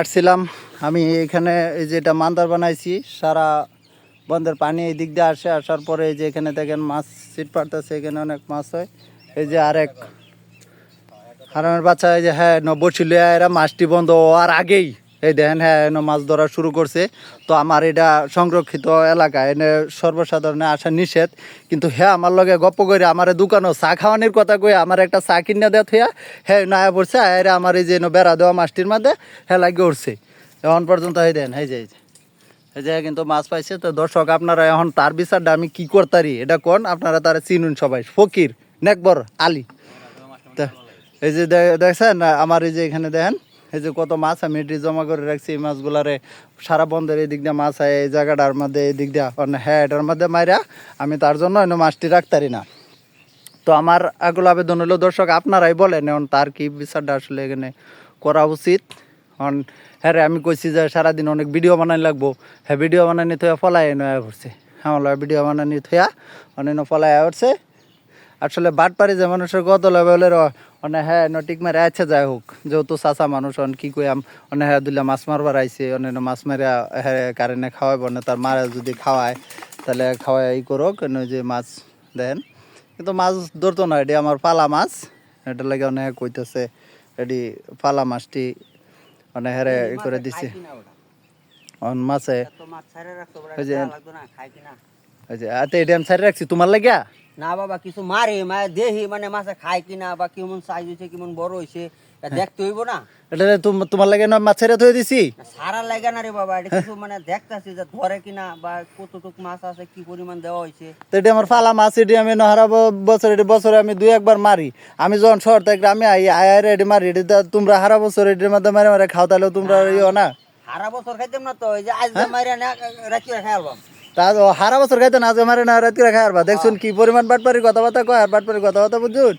আসছিলাম। আমি এখানে এই যে এটা মান্দার বানাইছি, সারা বন্ধের পানি এই দিক দিয়ে আসে, আসার পরে এই যে এখানে দেখেন মাছ সিট পাড়তেছে, এখানে অনেক মাছ হয়। এই যে আরেক হারামের বাচ্চা, এই যে হ্যাঁ নব্বই ছিল, এরা মাছটি বন্ধ হওয়ার আগেই এই দেখেন হ্যাঁ মাছ ধরা শুরু করছে। তো আমার এটা সংরক্ষিত এলাকা, এনে সর্বসাধারণে আসা নিষেধ। কিন্তু হ্যাঁ আমার লগে গপ্প করে আমার দোকানও চা খাওয়ানোর কথা কই আমার একটা চা কিনে দেওয়া থইয়া হ্যাঁ নয়া পড়ছে এরা আমার এই যে বেড়া দেওয়া মাছটির মধ্যে হ্যাঁ লাগে উঠছে। এখন পর্যন্ত হয়ে দেন এই যে এই যে। কিন্তু মাছ পাইছে। তো দর্শক, আপনারা এখন তার বিচারটা আমি কি করতারি, এটা কোন? আপনারা তারা চিনুন সবাই। ফকির, নেকবর, আলী। এই যে দেখছেন, আমার এই যে এখানে দেখেন এই যে কত মাছ আমি এটি জমা করে রাখছি, এই মাছগুলারে সারা বন্ধের এই দিক দিয়ে মাছ হয় এই জায়গাটার মধ্যে এই দিক দিয়ে হ্যাঁ এটার মধ্যে মাইরা আমি তার জন্য এনে মাছটি রাখতারি না। তো আমার আগুলো আবেদন হলো, দর্শক আপনারাই বলেন, এখন তার কি বিচারটা আসলে এখানে করা উচিত? কারণ হ্যাঁ আমি কইছি যে সারাদিন অনেক ভিডিও বানাই লাগবো। হ্যাঁ ভিডিও বানানি থইয়া ফলাই নয়া আমার লগে ভিডিও বানানি থইয়া অন্যান্য ফলাই উঠছে আসলে বাট পারি যে মানুষের কত লেভেলের মানে হ্যাঁ নটিক মারে আছে যাই হোক যেহেতু চাচা মানুষ অন কি কইয়াম অনে হ্যাঁ দুলা মাছ মারবার আইছে অন্যান্য মাছ মারে হ্যাঁ কারেন্টে খাওয়াইব না তার মারা যদি খাওয়ায় তাহলে খাওয়াই ই করো কেন যে মাছ দেন। কিন্তু মাছ ধরতো না এটি আমার পালা মাছ এটা লাগে অনেক কইতেছে এটি পালা মাছটি অনেক হেরে ই করে দিছে। অন মাছে আতে এটি আমি সাইড রাখছি। তোমার লাগিয়া? না বাবা কিছু মারে মানে দেহি মানে মাছে খায় কিনা বা কেমন সাইজ হয়েছে কেমন বড় হয়েছে তা দেখতে হইব না। এটা তোমার লাগে না মাছের থয়ে দিছি? সারা লাগে না রে বাবা এটা কিছু মানে দেখতাছি যে ধরে কিনা বা কতটুক মাছ আছে কি পরিমাণ দেওয়া হয়েছে তো এটি আমার ফালা মাছ এটি আমি নহারা বছর এটি বছরে আমি দুই একবার মারি। আমি যখন শহর থেকে গ্রামে আই আয়ার এটি মারি এটি তোমরা হারা বছর এটির মধ্যে মারে মারে খাও তাহলে তোমরা ইয়ে না। সারা বছর খাইতাম না তো ওই যে আজ মাইরা না রাখি রাখা আলবাম হারা বছর খাইতো না, আজকে মারে না রাত করে আর দেখছুন কি পরিমাণ বাটপারি কথাবার্তা কয়, আর বাটপারি কথাবার্তা বুঝুন?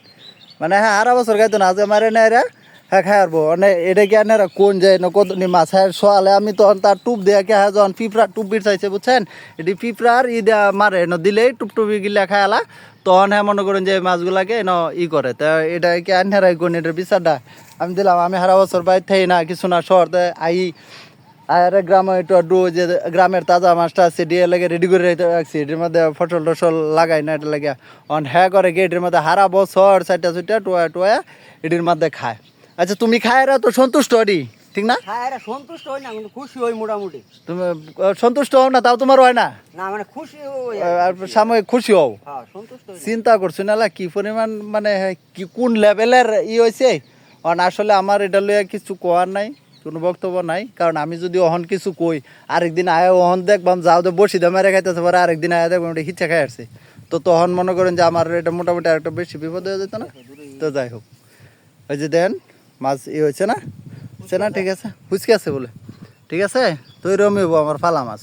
মানে হ্যাঁ হারা বছর খাইতো না, আজকে মারে না এরা হ্যাঁ খাই আরবো মানে এটা কি আনারা কোন যায় না কত মাছ সোয়ালে আমি তখন তার টুপ দেয়া কে হ্যাঁ যখন পিঁপড়া টুপ বিট চাইছে, বুঝছেন? এটি পিঁপড়ার ই দেয়া মারে ন দিলেই টুপ টুপি গিলা খায়ালা তখন হ্যাঁ মনে করেন যে মাছগুলাকে ন ই করে। তা এটা কি আনহারাই কোন এটার বিচারটা? আমি দিলাম, আমি হারা বছর বাইর থাই না, কিছু না শহর আই আর গ্রামে একটু আড্ডু যে গ্রামের তাজা মাছটা আছে দিয়ে লাগে রেডি করে রেখে রাখছি। এটির মধ্যে ফসল টসল লাগাই না এটা লাগে। অন হ্যাঁ করে কি এটির মধ্যে হারা বছর চারটা ছুটা টোয়া টোয়া এটির মধ্যে খায়। আচ্ছা তুমি খায় এরা তো সন্তুষ্ট অডি ঠিক না? হ্যাঁ সন্তুষ্ট হই না কিন্তু খুশি হই মোটামুটি। তুমি সন্তুষ্ট হও না তাও তোমার হয় না? না মানে খুশি হই আর সাময়িক খুশি হও? হ্যাঁ সন্তুষ্ট চিন্তা করছ না কি পরিমাণ মানে কি কোন লেভেলের ই হয়েছে অন আসলে আমার এটা লইয়া কিছু কোয়ার নাই। কোনো বক্তব্য নাই, কারণ আমি যদি অহন কিছু কই, আরেকদিন আয় অহন দেখবাম, যাও তো বসি দে, মেরে খাইতেছে, পরে আরেকদিন আয়া দেখবাম এটা হিচ্ছা খাই আসছে। তো তখন মনে করেন যে আমার এটা মোটামুটি আরেকটা বেশি বিপদ হয়ে যেত না? তো যাই হোক। ওই যে দেন, মাছ ই হয়েছে না? হচ্ছে না, ঠিক আছে? হুচকে আছে বলে। ঠিক আছে? তো এরকমই হব আমার ফালা মাছ।